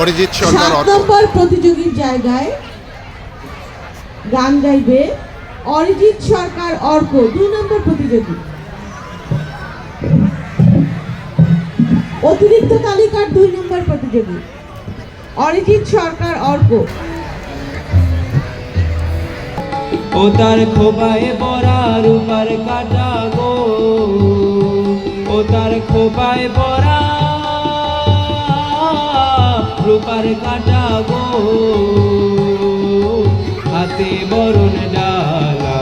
অরিজিৎ সরকার সাত অর্ক নম্বর প্রতিযোগীর জায়গায় গান গাইবে অরিজিৎ সরকার অর্ক দুই নম্বর প্রতিযোগী। অতিরিক্ত তালিকার দুই নম্বর প্রতিযোগী। অরিজিৎ সরকার অর্ক। ও তার খোপায় বরা রূপার কাটা গো। ও তার খোপায় বরা রূপার কাটাবো। হাতে বরণ ডালা,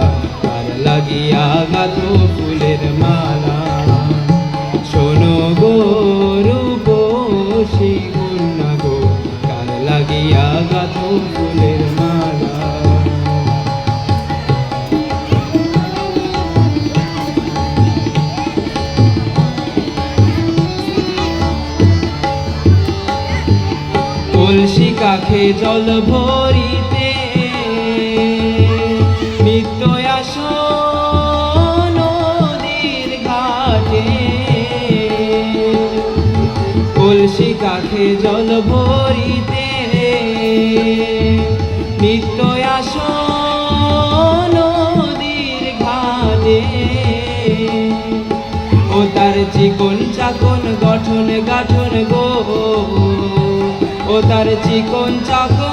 আর লাগিয়া গাত ফুলের মালা। শোনো গো রূপসী কন্যা গো কার লাগিয়া গাত ফুলের কলসি কাখে জল ভরিতে। নিত্য নদীর ঘাটে। কলসি কাখে জল ভরিতে। নিত্য নদীর ঘাটে। ও তার চিকন চাকন গঠন গাঠন গো ও তার চিকন চাকন,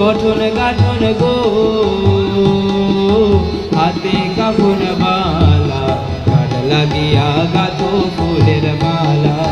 গঠন গাঠন গো। হাতে কাপড় বালা কাঠ লাগিয়া গাত ফুলের মালা।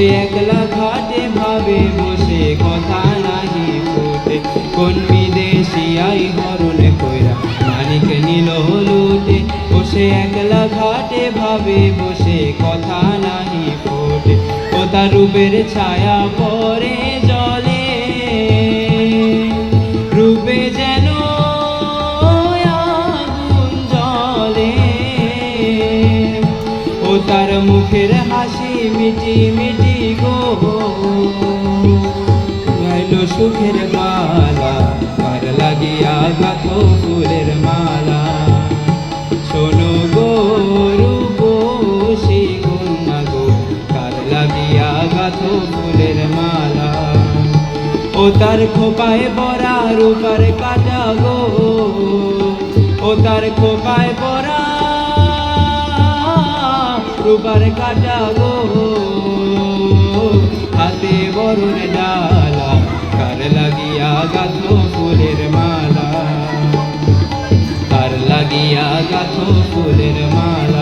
বসে, একলা ঘাটে ভাবে বসে, কথা নাহি ফুটে। কোন বিদেশি আই হরণ কইরা, মানিক নিল লুটে। বসে, একলা ঘাটে ভাবে বসে, কথা নাহি ফুটে। ও তার রূপের ছায়া পরে জলে রূপে যেন আগুন জ্বলে। ও তার মুখের হাসি মিটি মিটি গো গাইল সুখের মালা, পার লাগিয়া ফুলের মালা। শোনো গো রূপসী কন্যা গো কার লাগিয়া গাথ ফুলের মালা। ও তার খোপায় বরা রূপার কাটা গো। ও তার খোপায় বরা রূপার কাটা গো হাতে বরুণ ডালা, কার লাগিয়া গাথো ফুলের মালা? কার লাগিয়া গাথো ফুলের মালা?